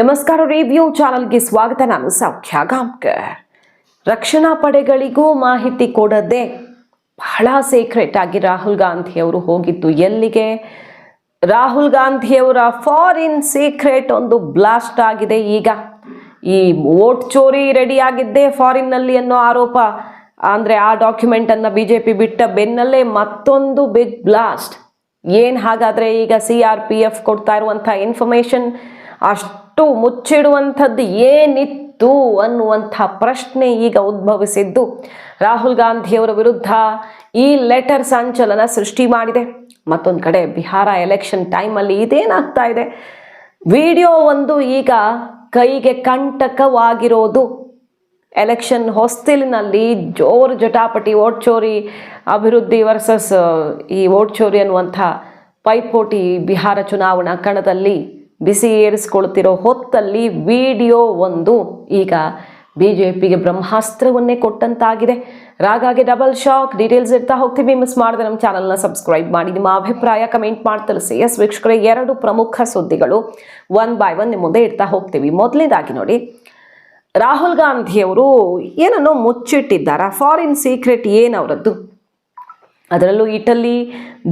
ನಮಸ್ಕಾರ ರೇಡಿಯೋ ಚಾನಲ್ಗೆ ಸ್ವಾಗತ. ನಾನು ಸೌಖ್ಯ ಗಾಂವ್ಕರ್ ರಕ್ಷಣಾ ಪಡೆಗಳಿಗೂ ಮಾಹಿತಿ ಕೊಡದೆ ಬಹಳ ಸೀಕ್ರೆಟ್ ಆಗಿ ರಾಹುಲ್ ಗಾಂಧಿ ಅವರು ಹೋಗಿದ್ದು ಎಲ್ಲಿಗೆ? ರಾಹುಲ್ ಗಾಂಧಿಯವರ ಫಾರಿನ್ ಸೀಕ್ರೆಟ್ ಒಂದು ಬ್ಲಾಸ್ಟ್ ಆಗಿದೆ. ಈಗ ಈ ವೋಟ್ ಚೋರಿ ರೆಡಿ ಆಗಿದ್ದೇ ಫಾರಿನ್ನಲ್ಲಿ ಅನ್ನೋ ಆರೋಪ. ಅಂದರೆ ಆ ಡಾಕ್ಯುಮೆಂಟನ್ನು ಬಿ ಜೆ ಪಿ ಬಿಟ್ಟ ಬೆನ್ನಲ್ಲೇ ಮತ್ತೊಂದು ಬಿಗ್ ಬ್ಲಾಸ್ಟ್ ಏನು ಹಾಗಾದರೆ ಈಗ ಸಿ ಆರ್ ಪಿ ಎಫ್ ಕೊಡ್ತಾ ಇರುವಂಥ ಇನ್ಫಾರ್ಮೇಷನ್ ಅಷ್ಟು ಮುಚ್ಚಿಡುವಂಥದ್ದು ಏನಿತ್ತು ಅನ್ನುವಂಥ ಪ್ರಶ್ನೆ ಈಗ ಉದ್ಭವಿಸಿದ್ದು. ರಾಹುಲ್ ಗಾಂಧಿಯವರ ವಿರುದ್ಧ ಈ ಲೆಟರ್ ಸಂಚಲನ ಸೃಷ್ಟಿ ಮಾಡಿದೆ. ಮತ್ತೊಂದು ಕಡೆ ಬಿಹಾರ ಎಲೆಕ್ಷನ್ ಟೈಮಲ್ಲಿ ಇದೇನಾಗ್ತಾ ಇದೆ? ವಿಡಿಯೋ ಒಂದು ಈಗ ಕೈಗೆ ಕಂಟಕವಾಗಿರೋದು. ಎಲೆಕ್ಷನ್ ಹೊಸ್ತಿಲಿನಲ್ಲಿ ಜೋರು ಜಟಾಪಟಿ ಓಟ್ ಚೋರಿ ಅಭಿವೃದ್ಧಿ ವರ್ಸಸ್ ಈ ಓಟ್ ಚೋರಿ ಅನ್ನುವಂಥ ಪೈಪೋಟಿ ಬಿಹಾರ ಚುನಾವಣಾ ಕಣದಲ್ಲಿ ಬಿಸಿ ಏರಿಸ್ಕೊಳ್ತಿರೋ ಹೊತ್ತಲ್ಲಿ ವಿಡಿಯೋ ಒಂದು ಈಗ ಬಿ ಜೆ ಪಿಗೆ ಬ್ರಹ್ಮಾಸ್ತ್ರವನ್ನೇ ಕೊಟ್ಟಂತಾಗಿದೆ. ರಾಗಾಗಿ ಡಬಲ್ ಶಾಕ್, ಡೀಟೇಲ್ಸ್ ಇರ್ತಾ ಹೋಗ್ತೀವಿ. ಮಿಸ್ ಮಾಡಿದ್ರೆ ನಮ್ಮ ಚಾನಲ್ನ ಸಬ್ಸ್ಕ್ರೈಬ್ ಮಾಡಿ. ನಿಮ್ಮ ಅಭಿಪ್ರಾಯ ಕಮೆಂಟ್ ಮಾಡಿ ತಿಳಿಸಿ. ಎಸ್ ವೀಕ್ಷಕರೇ, ಎರಡು ಪ್ರಮುಖ ಸುದ್ದಿಗಳು ಒನ್ ಬೈ ಒನ್ ನಿಮ್ಮ ಮುಂದೆ ಇಡ್ತಾ ಹೋಗ್ತೀವಿ. ಮೊದಲನೇದಾಗಿ ನೋಡಿ, ರಾಹುಲ್ ಗಾಂಧಿಯವರು ಏನನ್ನೋ ಮುಚ್ಚಿಟ್ಟಿದ್ದಾರೆ? ಫಾರಿನ್ ಸೀಕ್ರೆಟ್ ಏನು ಅವರದ್ದು? ಅದರಲ್ಲೂ ಇಟಲಿ,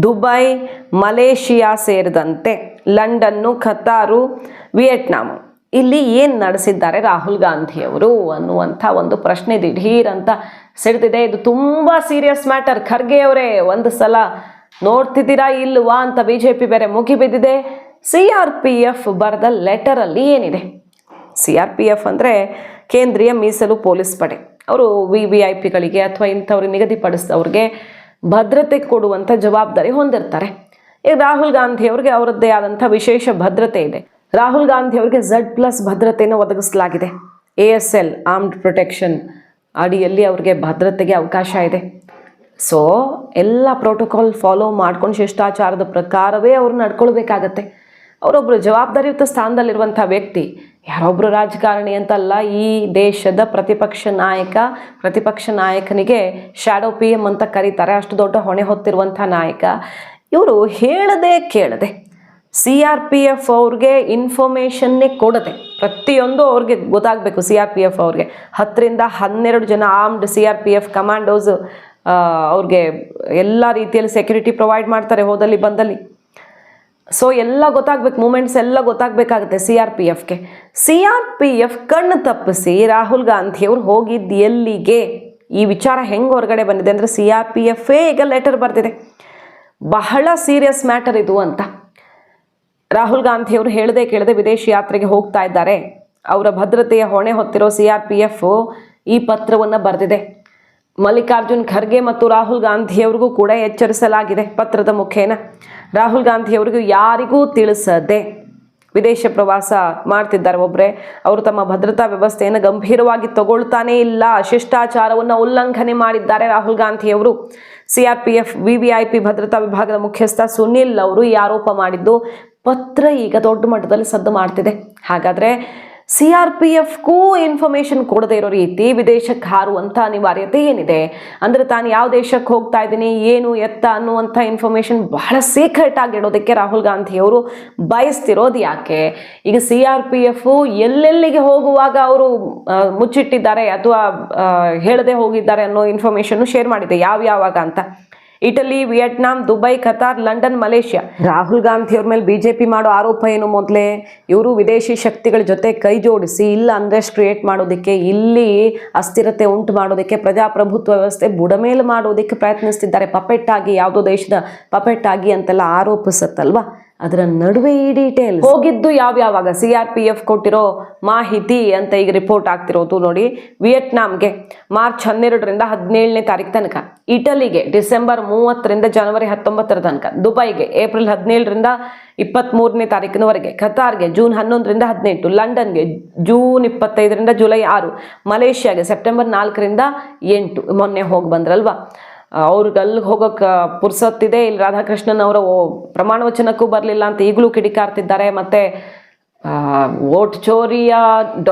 ದುಬೈ, ಮಲೇಷಿಯಾ ಸೇರಿದಂತೆ ಲಂಡನ್ನು, ಖತಾರು ವಿಯೆಟ್ನಾಂ ಇಲ್ಲಿ ಏನು ನಡೆಸಿದ್ದಾರೆ ರಾಹುಲ್ ಗಾಂಧಿಯವರು ಅನ್ನುವಂಥ ಒಂದು ಪ್ರಶ್ನೆ ದಿಢೀರ್ ಅಂತ ಸಿಡ್ತಿದೆ ಇದು ತುಂಬ ಸೀರಿಯಸ್ ಮ್ಯಾಟರ್ ಖರ್ಗೆ ಅವರೇ, ಒಂದು ಸಲ ನೋಡ್ತಿದ್ದೀರಾ ಇಲ್ವಾ ಅಂತ ಬಿ ಜೆ ಪಿ ಬೇರೆ ಮುಗಿಬಿದ್ದಿದೆ ಸಿ ಆರ್ ಪಿ ಎಫ್ ಬರೆದ ಲೆಟರಲ್ಲಿ ಏನಿದೆ? ಸಿ ಆರ್ ಪಿ ಎಫ್ ಅಂದರೆ ಕೇಂದ್ರೀಯ ಮೀಸಲು ಪೊಲೀಸ್ ಪಡೆ. ಅವರು ವಿ ವಿ ಐ ಪಿಗಳಿಗೆ ಅಥವಾ ಇಂಥವ್ರಿಗೆ ನಿಗದಿಪಡಿಸಿದವ್ರಿಗೆ ಭದ್ರತೆ ಕೊಡುವಂಥ ಜವಾಬ್ದಾರಿ ಹೊಂದಿರ್ತಾರೆ. ಈಗ ರಾಹುಲ್ ಗಾಂಧಿ ಅವರಿಗೆ ಅವರದ್ದೇ ಆದಂಥ ವಿಶೇಷ ಭದ್ರತೆ ಇದೆ. ರಾಹುಲ್ ಗಾಂಧಿ ಅವರಿಗೆ ಝಡ್ ಪ್ಲಸ್ ಭದ್ರತೆಯನ್ನು ಒದಗಿಸಲಾಗಿದೆ. A S L armed protection ಅಡಿಯಲ್ಲಿ ಅವ್ರಿಗೆ ಭದ್ರತೆಗೆ ಅವಕಾಶ ಇದೆ. ಸೊ ಎಲ್ಲ ಪ್ರೋಟೋಕಾಲ್ ಫಾಲೋ ಮಾಡ್ಕೊಂಡು ಶಿಷ್ಟಾಚಾರದ ಪ್ರಕಾರವೇ ಅವರು ನಡ್ಕೊಳ್ಬೇಕಾಗತ್ತೆ. ಅವರೊಬ್ಬರು ಜವಾಬ್ದಾರಿಯುತ ಸ್ಥಾನದಲ್ಲಿರುವಂಥ ವ್ಯಕ್ತಿ ಯಾರೊಬ್ಬರು ರಾಜಕಾರಣಿ ಅಂತಲ್ಲ, ಈ ದೇಶದ ಪ್ರತಿಪಕ್ಷ ನಾಯಕ, ಪ್ರತಿಪಕ್ಷ ನಾಯಕನಿಗೆ ಶ್ಯಾಡೋ ಪಿ ಎಂ ಅಂತ ಕರೀತಾರೆ. ಅಷ್ಟು ದೊಡ್ಡ ಹೊಣೆ ಹೊತ್ತಿರುವಂಥ ನಾಯಕ. ಇವರು ಹೇಳದೆ ಕೇಳದೆ ಸಿ ಆರ್ ಪಿ ಎಫ್ ಅವ್ರಿಗೆ ಇನ್ಫಾರ್ಮೇಷನ್ನೇ ಕೊಡದೆ ಪ್ರತಿಯೊಂದು ಅವ್ರಿಗೆ ಗೊತ್ತಾಗಬೇಕು ಸಿ ಆರ್ ಪಿ ಎಫ್ ಅವ್ರಿಗೆ. ಹತ್ತರಿಂದ ಹನ್ನೆರಡು ಜನ armed C R P F commandos ಅವ್ರಿಗೆ ಎಲ್ಲ ರೀತಿಯಲ್ಲಿ ಸೆಕ್ಯೂರಿಟಿ ಪ್ರೊವೈಡ್ ಮಾಡ್ತಾರೆ ಹೋದಲ್ಲಿ ಬಂದಲ್ಲಿ. ಸೊ ಎಲ್ಲ ಗೊತ್ತಾಗ್ಬೇಕು ಮೂಮೆಂಟ್ಸ್ ಎಲ್ಲ ಗೊತ್ತಾಗಬೇಕಾಗುತ್ತೆ ಸಿ ಆರ್ ಪಿ ಎಫ್ಗೆ ಸಿ ಆರ್ ಪಿ ಎಫ್ ಕಣ್ಣು ತಪ್ಪಿಸಿ ರಾಹುಲ್ ಗಾಂಧಿ ಅವ್ರು ಹೋಗಿದ್ದು ಎಲ್ಲಿಗೆ? ಈ ವಿಚಾರ ಹೆಂಗೆ ಹೊರಗಡೆ ಬಂದಿದೆ ಅಂದರೆ ಸಿ ಆರ್ ಪಿ ಎಫೇ ಈಗ ಲೆಟರ್ ಬರ್ತಿದೆ. ಬಹಳ ಸೀರಿಯಸ್ ಮ್ಯಾಟರ್ ಇದು ಅಂತ. ರಾಹುಲ್ ಗಾಂಧಿ ಅವರು ಹೇಳದೆ ಕೇಳದೆ ವಿದೇಶಿ ಯಾತ್ರೆಗೆ ಹೋಗ್ತಾ ಇದ್ದಾರೆ. ಅವರ ಭದ್ರತೆಯ ಹೊಣೆ ಹೊತ್ತಿರೋ ಸಿ ಆರ್ ಪಿ ಎಫ್ ಈ ಪತ್ರವನ್ನು ಬರೆದಿದೆ. ಮಲ್ಲಿಕಾರ್ಜುನ್ ಖರ್ಗೆ ಮತ್ತು ರಾಹುಲ್ ಗಾಂಧಿಯವ್ರಿಗೂ ಕೂಡ ಎಚ್ಚರಿಸಲಾಗಿದೆ ಪತ್ರದ ಮುಖೇನ. ರಾಹುಲ್ ಗಾಂಧಿಯವ್ರಿಗೂ ಯಾರಿಗೂ ತಿಳಿಸದೆ ವಿದೇಶ ಪ್ರವಾಸ ಮಾಡ್ತಿದ್ದಾರೆ ಒಬ್ಬರೇ ಅವರು ತಮ್ಮ ಭದ್ರತಾ ವ್ಯವಸ್ಥೆಯನ್ನು ಗಂಭೀರವಾಗಿ ತಗೊಳ್ತಾನೇ ಇಲ್ಲ. ಶಿಷ್ಟಾಚಾರವನ್ನು ಉಲ್ಲಂಘನೆ ಮಾಡಿದ್ದಾರೆ ರಾಹುಲ್ ಗಾಂಧಿಯವರು. ಸಿ ವಿವಿಐಪಿ ಭದ್ರತಾ ವಿಭಾಗದ ಮುಖ್ಯಸ್ಥ ಸುನಿಲ್ ಅವರು ಈ ಆರೋಪ ಮಾಡಿದ್ದು, ಪತ್ರ ಈಗ ದೊಡ್ಡ ಮಟ್ಟದಲ್ಲಿ ಸದ್ದು ಮಾಡ್ತಿದೆ. ಹಾಗಾದರೆ ಸಿ ಆರ್ ಪಿ ಎಫ್ಗೂ ಇನ್ಫಾರ್ಮೇಷನ್ ಕೊಡದೇ ಇರೋ ರೀತಿ ವಿದೇಶಕ್ಕೆ ಹಾರುವಂಥ ಅನಿವಾರ್ಯತೆ ಏನಿದೆ? ಅಂದರೆ ತಾನು ಯಾವ ದೇಶಕ್ಕೆ ಹೋಗ್ತಾ ಇದ್ದೀನಿ, ಏನು ಎತ್ತ ಅನ್ನುವಂಥ ಇನ್ಫಾರ್ಮೇಷನ್ ಬಹಳ ಸೀಕ್ರೆಟ್ ಆಗಿಡೋದಕ್ಕೆ ರಾಹುಲ್ ಗಾಂಧಿಯವರು ಬಯಸ್ತಿರೋದು ಯಾಕೆ? ಈಗ ಸಿ ಆರ್ ಪಿ ಎಫ್ ಎಲ್ಲೆಲ್ಲಿಗೆ ಹೋಗುವಾಗ ಅವರು ಮುಚ್ಚಿಟ್ಟಿದ್ದಾರೆ ಅಥವಾ ಹೇಳದೆ ಹೋಗಿದ್ದಾರೆ ಅನ್ನೋ ಇನ್ಫಾರ್ಮೇಷನ್ನು ಶೇರ್ ಮಾಡಿದೆ ಯಾವ ಯಾವಾಗ ಅಂತ. Italy, Vietnam, Dubai, Qatar, London, Malaysia. Rahul Gandhi ಅವ್ರ ಮೇಲೆ ಬಿಜೆಪಿ ಮಾಡೋ ಆರೋಪ ಏನು ಮೊದಲೇ? ಇವರು ವಿದೇಶಿ ಶಕ್ತಿಗಳ ಜೊತೆ ಕೈ ಜೋಡಿಸಿ, ಇಲ್ಲ ಅನ್ರೆಸ್ಟ್ ಕ್ರಿಯೇಟ್ ಮಾಡೋದಕ್ಕೆ ಇಲ್ಲಿ ಅಸ್ಥಿರತೆ ಉಂಟು ಮಾಡೋದಕ್ಕೆ, ಪ್ರಜಾಪ್ರಭುತ್ವ ವ್ಯವಸ್ಥೆ ಬುಡಮೇಲು ಮಾಡೋದಕ್ಕೆ ಪ್ರಯತ್ನಿಸ್ತಿದ್ದಾರೆ. ಪಪೆಟ್ ಆಗಿ ಯಾವುದೋ ದೇಶದ ಪಪೆಟ್ ಆಗಿ ಅಂತೆಲ್ಲ ಆರೋಪಿಸುತ್ತಲ್ವಾ? ಅದರ ನಡುವೆ ಈ ಡೀಟೇಲ್ ಹೋಗಿದ್ದು ಯಾವ್ಯಾವಾಗ ಸಿ ಆರ್ ಪಿ ಎಫ್ ಕೊಟ್ಟಿರೋ ಮಾಹಿತಿ ಅಂತ ಈಗ ರಿಪೋರ್ಟ್ ಆಗ್ತಿರೋದು ನೋಡಿ. ವಿಯೆಟ್ನಾಂಗೆ ಮಾರ್ಚ್ ಹನ್ನೆರಡರಿಂದ ಹದಿನೇಳನೇ ತಾರೀಕು ತನಕ. ಇಟಲಿಗೆ ಡಿಸೆಂಬರ್ ಮೂವತ್ತರಿಂದ ಜನವರಿ ಹತ್ತೊಂಬತ್ತರ ತನಕ. ದುಬೈಗೆ ಏಪ್ರಿಲ್ ಹದಿನೇಳರಿಂದ ಇಪ್ಪತ್ತ್ಮೂರನೇ ತಾರೀಕಿನವರೆಗೆ ಖತಾರ್ಗೆ ಜೂನ್ ಹನ್ನೊಂದರಿಂದ ಹದಿನೆಂಟು. ಲಂಡನ್ಗೆ ಜೂನ್ ಇಪ್ಪತ್ತೈದರಿಂದ ಜುಲೈ ಆರು. ಮಲೇಷ್ಯಾಗೆ ಸೆಪ್ಟೆಂಬರ್ ನಾಲ್ಕರಿಂದ ಎಂಟು. ಮೊನ್ನೆ ಹೋಗಿ ಬಂದ್ರಲ್ವಾ? ಅವ್ರಿಗೆ ಅಲ್ಲಿಗೆ ಹೋಗೋಕೆ ಪುರ್ಸತ್ತಿದೆ ಇಲ್ಲಿ ರಾಧಾಕೃಷ್ಣನ್ ಅವರ ಪ್ರಮಾಣ ವಚನಕ್ಕೂ ಬರಲಿಲ್ಲ ಅಂತ ಈಗಲೂ ಕಿಡಿಕಾರ್ತಿದ್ದಾರೆ. ಮತ್ತು ವೋಟ್ ಚೋರಿಯ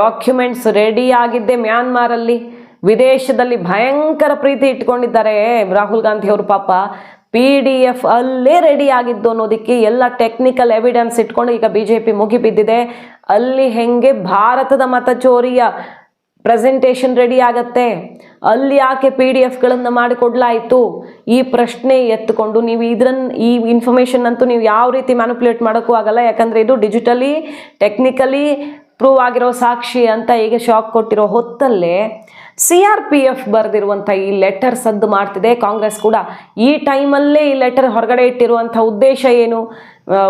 ಡಾಕ್ಯುಮೆಂಟ್ಸ್ ರೆಡಿ ಆಗಿದ್ದೆ ಮ್ಯಾನ್ಮಾರಲ್ಲಿ. ವಿದೇಶದಲ್ಲಿ ಭಯಂಕರ ಪ್ರೀತಿ ಇಟ್ಕೊಂಡಿದ್ದಾರೆ ರಾಹುಲ್ ಗಾಂಧಿ ಅವರು ಪಾಪ. ಪಿ ಡಿ ಎಫ್ ಅಲ್ಲೇ ರೆಡಿ ಆಗಿದ್ದು ಅನ್ನೋದಕ್ಕೆ ಎಲ್ಲ ಟೆಕ್ನಿಕಲ್ ಎವಿಡೆನ್ಸ್ ಇಟ್ಕೊಂಡು ಈಗ ಬಿ ಜೆ ಪಿ ಮುಗಿಬಿದ್ದಿದೆ. ಅಲ್ಲಿ ಹೆಂಗೆ ಭಾರತದ ಮತಚೋರಿಯ ಪ್ರೆಸೆಂಟೇಷನ್ ರೆಡಿ ಆಗತ್ತೆ. ಅಲ್ಲಿ ಯಾಕೆ ಪಿ ಡಿ ಎಫ್ಗಳನ್ನು ಮಾಡಿಕೊಡ್ಲಾಯಿತು? ಈ ಪ್ರಶ್ನೆ ಎತ್ತುಕೊಂಡು ನೀವು ಇದ್ರನ್ ಈ ಇನ್ಫಾರ್ಮೇಷನ್ ಅಂತೂ ನೀವು ಯಾವ ರೀತಿ ಮ್ಯಾನುಪುಲೇಟ್ ಮಾಡೋಕ್ಕೂ ಆಗಲ್ಲ. ಯಾಕಂದರೆ ಇದು ಡಿಜಿಟಲಿ ಟೆಕ್ನಿಕಲಿ ಪ್ರೂವ್ ಆಗಿರೋ ಸಾಕ್ಷಿ ಅಂತ ಈಗ ಶಾಕ್ ಕೊಟ್ಟಿರೋ ಹೊತ್ತಲ್ಲೇ ಸಿ ಆರ್ ಪಿ ಎಫ್ ಬರೆದಿರುವಂಥ ಈ ಲೆಟರ್ ಸದ್ದು ಮಾಡ್ತಿದೆ. ಕಾಂಗ್ರೆಸ್ ಕೂಡ ಈ ಟೈಮಲ್ಲೇ ಈ ಲೆಟರ್ ಹೊರಗಡೆ ಇಟ್ಟಿರುವಂಥ ಉದ್ದೇಶ ಏನು?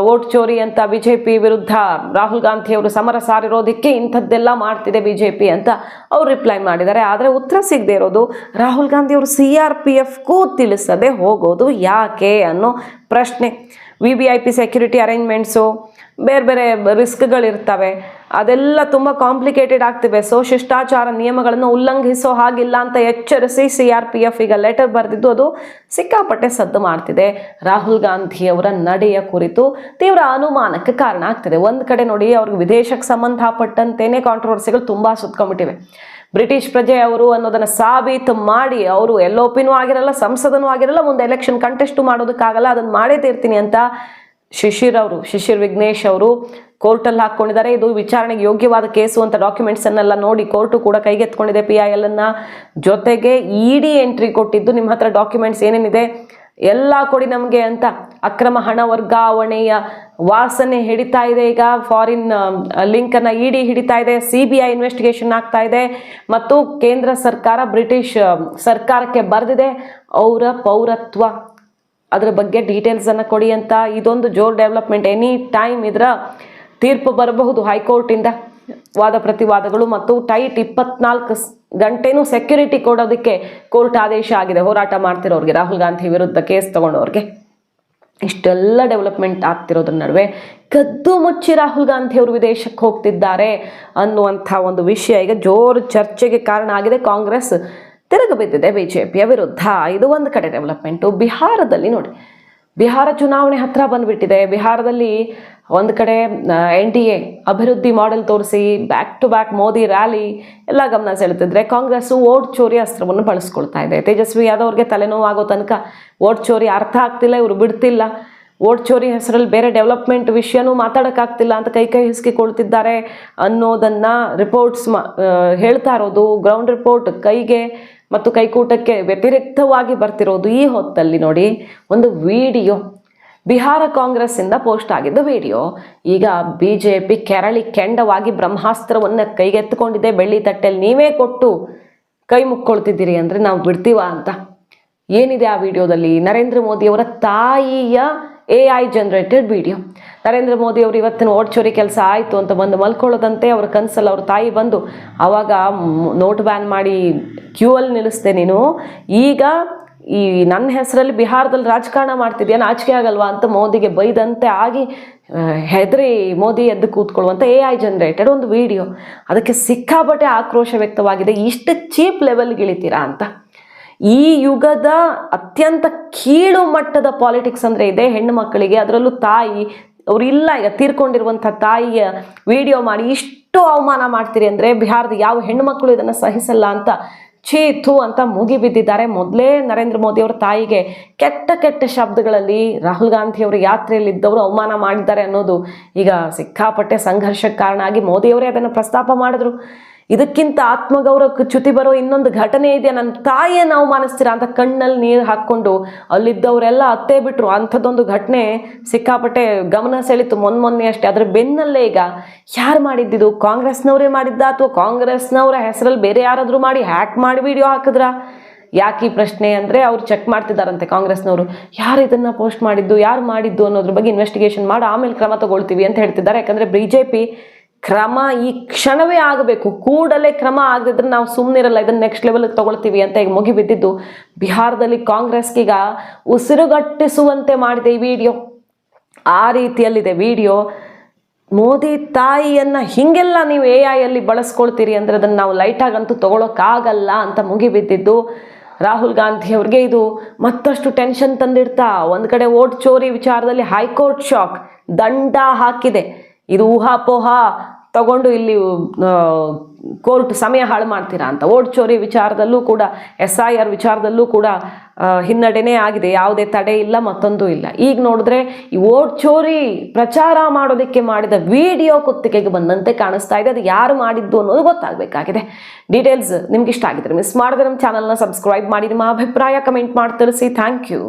ವೋಟ್ ಚೋರಿ ಅಂತ ಬಿ ಜೆ ಪಿ ವಿರುದ್ಧ ರಾಹುಲ್ ಗಾಂಧಿ ಅವರು ಸಮರ ಸಾರಿರೋದಕ್ಕೆ ಇಂಥದ್ದೆಲ್ಲ ಮಾಡ್ತಿದೆ ಬಿ ಜೆ ಪಿ ಅಂತ ಅವ್ರು ರಿಪ್ಲೈ ಮಾಡಿದ್ದಾರೆ. ಆದರೆ ಉತ್ತರ ಸಿಗದೆ ಇರೋದು ರಾಹುಲ್ ಗಾಂಧಿ ಅವರು ಸಿ ಆರ್ ಪಿ ಎಫ್ಗೂ ತಿಳಿಸದೆ ಹೋಗೋದು ಯಾಕೆ ಅನ್ನೋ ಪ್ರಶ್ನೆ. V V I P security arrangements ಬೇರೆ ಬೇರೆ ರಿಸ್ಕ್ಗಳಿರ್ತವೆ. ಅದೆಲ್ಲ ತುಂಬ ಕಾಂಪ್ಲಿಕೇಟೆಡ್ ಆಗ್ತಿವೆ. ಸೊ ಶಿಷ್ಟಾಚಾರ ನಿಯಮಗಳನ್ನು ಉಲ್ಲಂಘಿಸೋ ಹಾಗಿಲ್ಲ ಅಂತ ಎಚ್ಚರಿಸಿ ಸಿ ಆರ್ ಪಿ ಎಫ್ ಈಗ ಲೆಟರ್ ಬರೆದಿದ್ದು ಅದು ಸಿಕ್ಕಾಪಟ್ಟೆ ಸದ್ದು ಮಾಡ್ತಿದೆ. ರಾಹುಲ್ ಗಾಂಧಿ ಅವರ ನಡೆಯ ಕುರಿತು ತೀವ್ರ ಅನುಮಾನಕ್ಕೆ ಕಾರಣ ಆಗ್ತಿದೆ. ಒಂದು ಕಡೆ ನೋಡಿ ಅವ್ರಿಗೆ ವಿದೇಶಕ್ಕೆ ಸಂಬಂಧಪಟ್ಟಂತೆಯೇ ಕಾಂಟ್ರವರ್ಸಿಗಳು ತುಂಬ ಸುತ್ಕೊಂಡ್ಬಿಟ್ಟಿವೆ. ಬ್ರಿಟಿಷ್ ಪ್ರಜೆ ಅವರು ಅನ್ನೋದನ್ನ ಸಾಬೀತು ಮಾಡಿ ಅವರು ಎಲ್ ಒ ಆಗಿರಲ್ಲ, ಸಂಸದನೂ ಆಗಿರಲ್ಲ, ಮುಂದೆ ಎಲೆಕ್ಷನ್ ಕಂಟೆಸ್ಟು ಮಾಡೋದಕ್ಕಾಗಲ್ಲ, ಅದನ್ನು ಮಾಡೇ ತೀರ್ತೀನಿ ಅಂತ ಶಿಶಿರ್ ಅವರು, ಶಿಶಿರ್ ವಿಘ್ನೇಶ್ ಅವರು ಕೋರ್ಟಲ್ಲಿ ಹಾಕ್ಕೊಂಡಿದ್ದಾರೆ. ಇದು ವಿಚಾರಣೆಗೆ ಯೋಗ್ಯವಾದ ಕೇಸು ಅಂತ ಡಾಕ್ಯುಮೆಂಟ್ಸ್ ಅನ್ನೆಲ್ಲ ನೋಡಿ ಕೋರ್ಟು ಕೂಡ ಕೈಗೆತ್ಕೊಂಡಿದೆ ಪಿ ಐ ಎಲ್ ಅನ್ನ. ಜೊತೆಗೆ ಇಡಿ ಎಂಟ್ರಿ ಕೊಟ್ಟಿದ್ದು ನಿಮ್ಮ ಹತ್ರ ಡಾಕ್ಯುಮೆಂಟ್ಸ್ ಏನೇನಿದೆ? ಎಲ್ಲ ಕೊಡಿ ನಮಗೆ ಅಂತ ಅಕ್ರಮ ಹಣ ವರ್ಗಾವಣೆಯ ವಾಸನೆ ಹಿಡಿತಾ ಇದೆ. ಈಗ ಫಾರಿನ್ ಲಿಂಕನ್ನು ಇಡಿ ಹಿಡಿತಾ ಇದೆ ಸಿ ಬಿ ಐ ಇನ್ವೆಸ್ಟಿಗೇಷನ್ ಆಗ್ತಾ ಇದೆ. ಮತ್ತು ಕೇಂದ್ರ ಸರ್ಕಾರ, ಬ್ರಿಟಿಷ್ ಸರ್ಕಾರಕ್ಕೆ ಬರೆದಿದೆ. ಅವರ ಪೌರತ್ವ ಅದರ ಬಗ್ಗೆ ಡೀಟೇಲ್ಸನ್ನು ಕೊಡಿ ಅಂತ ಇದೊಂದು ಜೋರ್ ಡೆವಲಪ್ಮೆಂಟ್ ಎನಿ ಟೈಮ್ ಇದರ ತೀರ್ಪು ಬರಬಹುದು ಹೈಕೋರ್ಟಿಂದ. ವಾದ ಪ್ರತಿವಾದಗಳು ಮತ್ತು ಟೈಟ್ ಇಪ್ಪತ್ನಾಲ್ಕು ಗಂಟೆನೂ ಸೆಕ್ಯೂರಿಟಿ ಕೊಡೋದಕ್ಕೆ ಕೋರ್ಟ್ ಆದೇಶ ಆಗಿದೆ. ಹೋರಾಟ ಮಾಡ್ತಿರೋರಿಗೆ, ರಾಹುಲ್ ಗಾಂಧಿ ವಿರುದ್ಧ ಕೇಸ್ ತಗೊಂಡವ್ರಿಗೆ ಇಷ್ಟೆಲ್ಲ ಡೆವಲಪ್ಮೆಂಟ್ ಆಗ್ತಿರೋದ್ರ ನಡುವೆ ಕದ್ದು ಮುಚ್ಚಿ ರಾಹುಲ್ ಗಾಂಧಿ ಅವರು ವಿದೇಶಕ್ಕೆ ಹೋಗ್ತಿದ್ದಾರೆ ಅನ್ನುವಂಥ ಒಂದು ವಿಷಯ ಈಗ ಜೋರು ಚರ್ಚೆಗೆ ಕಾರಣ ಆಗಿದೆ ಕಾಂಗ್ರೆಸ್. ತಿರುಗು ಬಿದ್ದಿದೆ ಬಿ ಜೆ ಪಿಯ ವಿರುದ್ಧ. ಇದು ಒಂದು ಕಡೆ ಡೆವಲಪ್ಮೆಂಟು ಬಿಹಾರದಲ್ಲಿ ನೋಡಿ, ಬಿಹಾರ ಚುನಾವಣೆ ಹತ್ತಿರ ಬಂದುಬಿಟ್ಟಿದೆ. ಬಿಹಾರದಲ್ಲಿ ಒಂದು ಕಡೆ ಎನ್ ಡಿ ಎ ಅಭಿವೃದ್ಧಿ ಮಾಡೆಲ್ ತೋರಿಸಿ back to back Modi rally ಎಲ್ಲ ಗಮನ ಸೆಳೆತಿದ್ರೆ ಕಾಂಗ್ರೆಸ್ಸು ಓಟ್ ಚೋರಿ ಅಸ್ತ್ರವನ್ನು ಬಳಸ್ಕೊಳ್ತಾ ಇದೆ. ತೇಜಸ್ವಿ ಯಾದವ್ರಿಗೆ ತಲೆನೋವಾಗೋ ತನಕ ಓಟ್ ಚೋರಿ ಅರ್ಥ ಆಗ್ತಿಲ್ಲ, ಇವರು ಬಿಡ್ತಿಲ್ಲ. ಓಟ್ ಚೋರಿ ಹೆಸರಲ್ಲಿ ಬೇರೆ ಡೆವಲಪ್ಮೆಂಟ್ ವಿಷಯನೂ ಮಾತಾಡೋಕ್ಕಾಗ್ತಿಲ್ಲ ಅಂತ ಕೈ ಕೈ ಹಿಸ್ಕಿಕೊಳ್ತಿದ್ದಾರೆ ಅನ್ನೋದನ್ನು ರಿಪೋರ್ಟ್ಸ್ ಮಾ ಹೇಳ್ತಾ ಇರೋದು. ಗ್ರೌಂಡ್ ರಿಪೋರ್ಟ್ ಕೈಗೆ ಮತ್ತು ಕೈಕೂಟಕ್ಕೆ ವ್ಯತಿರಿಕ್ತವಾಗಿ ಬರ್ತಿರೋದು ಈ ಹೊತ್ತಲ್ಲಿ ನೋಡಿ ಒಂದು ವಿಡಿಯೋ. ಬಿಹಾರ ಕಾಂಗ್ರೆಸ್ಸಿಂದ ಪೋಸ್ಟ್ ಆಗಿದ್ದ ವಿಡಿಯೋ. ಈಗ ಬಿ ಜೆ ಪಿ ಕೆರಳಿ ಕೆಂಡವಾಗಿ ಬ್ರಹ್ಮಾಸ್ತ್ರವನ್ನು ಕೈಗೆತ್ತಿಕೊಂಡಿದೆ. ಬೆಳ್ಳಿ ತಟ್ಟೆಯಲ್ಲಿ ನೀವೇ ಕೊಟ್ಟು ಕೈ ಮುಕ್ಕೊಳ್ತಿದ್ದೀರಿ ಅಂದರೆ ನಾವು ಬಿಡ್ತೀವ ಅಂತ. ಏನಿದೆ ಆ ವಿಡಿಯೋದಲ್ಲಿ? ನರೇಂದ್ರ ಮೋದಿಯವರ ತಾಯಿಯ A I generated video. Narendra Modi ಅವರು ಇವತ್ತಿನ ಓಡ್ಚೋರಿ ಕೆಲಸ ಆಯಿತು ಅಂತ ಬಂದು ಮಲ್ಕೊಳ್ಳೋದಂತೆ ಅವ್ರ ಕನಸಲ್ಲಿ ಅವ್ರ ತಾಯಿ ಬಂದು ಆವಾಗ ನೋಟ್ ಬ್ಯಾನ್ ಮಾಡಿ ಕ್ಯೂ ಅಲ್ಲಿ ನಿಲ್ಲಿಸ್ದೆ ನೀನು. ಈಗ ಈ ನನ್ನ ಹೆಸರಲ್ಲಿ ಬಿಹಾರದಲ್ಲಿ ರಾಜಕಾರಣ ಮಾಡ್ತಿದ್ಯಾ? ನಾಚಿಕೆ ಆಗಲ್ವಾ ಅಂತ ಮೋದಿಗೆ ಬೈದಂತೆ ಆಗಿ ಹೆದರಿ ಮೋದಿ ಎದ್ದು ಕೂತ್ಕೊಳ್ಳುವಂಥ ಎ ಐ ಜನರೇಟೆಡ್ ಒಂದು ವಿಡಿಯೋ. ಅದಕ್ಕೆ ಸಿಕ್ಕಾಪಟ್ಟೆ ಆಕ್ರೋಶ ವ್ಯಕ್ತವಾಗಿದೆ. ಇಷ್ಟು ಚೀಪ್ ಲೆವೆಲ್ಗೆ ಇಳಿತೀರಾ ಅಂತ. ಈ ಯುಗದ ಅತ್ಯಂತ ಕೀಳು ಮಟ್ಟದ ಪಾಲಿಟಿಕ್ಸ್ ಅಂದರೆ ಇದೆ ಹೆಣ್ಣು ಮಕ್ಕಳಿಗೆ. ಅದರಲ್ಲೂ ತಾಯಿ, ಅವ್ರು ಇಲ್ಲ ಈಗ ತೀರ್ಕೊಂಡಿರುವಂಥ ತಾಯಿಯ ವಿಡಿಯೋ ಮಾಡಿ ಇಷ್ಟು ಅವಮಾನ ಮಾಡ್ತೀರಿ ಅಂದರೆ ಬಿಹಾರದ ಯಾವ ಹೆಣ್ಣು ಮಕ್ಕಳು ಇದನ್ನು ಸಹಿಸಲ್ಲ ಅಂತ ಛೀ ಥೂ ಅಂತ ಮುಗಿ ಬಿದ್ದಿದ್ದಾರೆ. ಮೊದಲೇ ನರೇಂದ್ರ ಮೋದಿ ಅವರ ತಾಯಿಗೆ ಕೆಟ್ಟ ಕೆಟ್ಟ ಶಬ್ದಗಳಲ್ಲಿ ರಾಹುಲ್ ಗಾಂಧಿ ಅವರ ಯಾತ್ರೆಯಲ್ಲಿದ್ದವರು ಅವಮಾನ ಮಾಡಿದ್ದಾರೆ ಅನ್ನೋದು ಈಗ ಸಿಕ್ಕಾಪಟ್ಟೆ ಸಂಘರ್ಷಕ್ಕೆ ಕಾರಣ ಆಗಿ ಮೋದಿಯವರೇ ಅದನ್ನು ಪ್ರಸ್ತಾಪ ಮಾಡಿದ್ರು. ಇದಕ್ಕಿಂತ ಆತ್ಮಗೌರವಕ್ಕೆ ಚ್ಯುತಿ ಬರೋ ಇನ್ನೊಂದು ಘಟನೆ ಇದೆ. ನನ್ನ ತಾಯೇ ನಾವು ಮಾನಿಸ್ತೀರಾ ಅಂತ ಕಣ್ಣಲ್ಲಿ ನೀರು ಹಾಕ್ಕೊಂಡು ಅಲ್ಲಿದ್ದವರೆಲ್ಲ ಅತ್ತೇ ಬಿಟ್ರು. ಅಂಥದ್ದೊಂದು ಘಟನೆ ಸಿಕ್ಕಾಪಟ್ಟೆ ಗಮನ ಸೆಳೀತು. ಮೊನ್ನೆ ಮೊನ್ನೆ ಅಷ್ಟೇ. ಅದ್ರ ಬೆನ್ನಲ್ಲೇ ಈಗ ಯಾರು ಮಾಡಿದ್ದಿದ್ದು ಕಾಂಗ್ರೆಸ್ನವರೇ ಮಾಡಿದ್ದ ಅಥವಾ ಕಾಂಗ್ರೆಸ್ನವರ ಹೆಸರಲ್ಲಿ ಬೇರೆ ಯಾರಾದರೂ ಮಾಡಿ ಹ್ಯಾಕ್ ಮಾಡಿ ವಿಡಿಯೋ ಹಾಕಿದ್ರಾ? ಯಾಕೆ ಈ ಪ್ರಶ್ನೆ ಅಂದರೆ ಅವ್ರು ಚೆಕ್ ಮಾಡ್ತಿದ್ದಾರಂತೆ ಕಾಂಗ್ರೆಸ್ನವರು. ಯಾರು ಇದನ್ನು ಪೋಸ್ಟ್ ಮಾಡಿದ್ದು? ಯಾರು ಮಾಡಿದ್ದು ಅನ್ನೋದ್ರ ಬಗ್ಗೆ ಇನ್ವೆಸ್ಟಿಗೇಷನ್ ಮಾಡಿ. ಆಮೇಲೆ ಕ್ರಮ ತಗೊಳ್ತೀವಿ ಅಂತ ಹೇಳ್ತಿದ್ದಾರೆ. ಯಾಕಂದರೆ ಬಿ ಜೆ ಪಿ ಕ್ರಮ ಈ ಕ್ಷಣವೇ ಆಗಬೇಕು. ಕೂಡಲೇ ಕ್ರಮ ಆಗದಿದ್ರೆ ನಾವು ಸುಮ್ಮನೆ ಇರಲ್ಲ ಇದನ್ನ ನೆಕ್ಸ್ಟ್ ಲೆವೆಲ್ಗೆ ತಗೊಳ್ತೀವಿ ಅಂತ ಈಗ ಮುಗಿಬಿದ್ದಿದ್ದು. ಬಿಹಾರದಲ್ಲಿ ಕಾಂಗ್ರೆಸ್ಗೀಗ ಉಸಿರುಗಟ್ಟಿಸುವಂತೆ ಮಾಡಿದೆ ಈ ವಿಡಿಯೋ. ಆ ರೀತಿಯಲ್ಲಿದೆ ವಿಡಿಯೋ. ಮೋದಿ ತಾಯಿಯನ್ನ ಹಿಂಗೆಲ್ಲ ನೀವು ಎ ಐಯಲ್ಲಿ ಬಳಸ್ಕೊಳ್ತೀರಿ ಅಂದರೆ ಅದನ್ನು ನಾವು ಲೈಟಾಗಂತೂ ತಗೊಳಕ್ಕಾಗಲ್ಲ ಅಂತ ಮುಗಿಬಿದ್ದಿದ್ದು. ರಾಹುಲ್ ಗಾಂಧಿ ಅವ್ರಿಗೆ ಇದು ಮತ್ತಷ್ಟು ಟೆನ್ಷನ್ ತಂದಿಡ್ತಾ, ಒಂದು ಕಡೆ ಓಟ್ ಚೋರಿ ವಿಚಾರದಲ್ಲಿ ಹೈಕೋರ್ಟ್ ಶಾಕ್ ದಂಡ ಹಾಕಿದೆ. ಇದು ಊಹಾಪೋಹ ತಗೊಂಡು ಇಲ್ಲಿ ಕೋರ್ಟ್ ಸಮಯ ಹಾಳು ಮಾಡ್ತೀರಾ ಅಂತ. ಓಟ್ ಚೋರಿ ವಿಚಾರದಲ್ಲೂ ಕೂಡ ಎಸ್ ಐ ಆರ್ ವಿಚಾರದಲ್ಲೂ ಕೂಡ ಹಿನ್ನಡೆನೇ ಆಗಿದೆ. ಯಾವುದೇ ತಡೆ ಇಲ್ಲ, ಮತ್ತೊಂದು ಇಲ್ಲ. ಈಗ ನೋಡಿದ್ರೆ, ಈ ಓಟ್ ಚೋರಿ ಪ್ರಚಾರ ಮಾಡೋದಕ್ಕೆ ಮಾಡಿದ ವಿಡಿಯೋ ಕುತ್ತಿಗೆಗೆ ಬಂದಂತೆ ಕಾಣಿಸ್ತಾ ಇದೆ. ಅದು ಯಾರು ಮಾಡಿದ್ದು ಅನ್ನೋದು ಗೊತ್ತಾಗಬೇಕಾಗಿದೆ. ಡೀಟೇಲ್ಸ್ ನಿಮ್ಗೆ ಇಷ್ಟ ಆಗಿದ್ರೆ ಮಿಸ್ ಮಾಡಿದ್ರೆ ನಮ್ಮ ಚಾನಲ್ನ ಸಬ್ಸ್ಕ್ರೈಬ್ ಮಾಡಿ ನಿಮ್ಮ ಅಭಿಪ್ರಾಯ ಕಮೆಂಟ್ ಮಾಡಿ ತಿಳಿಸಿ. Thank you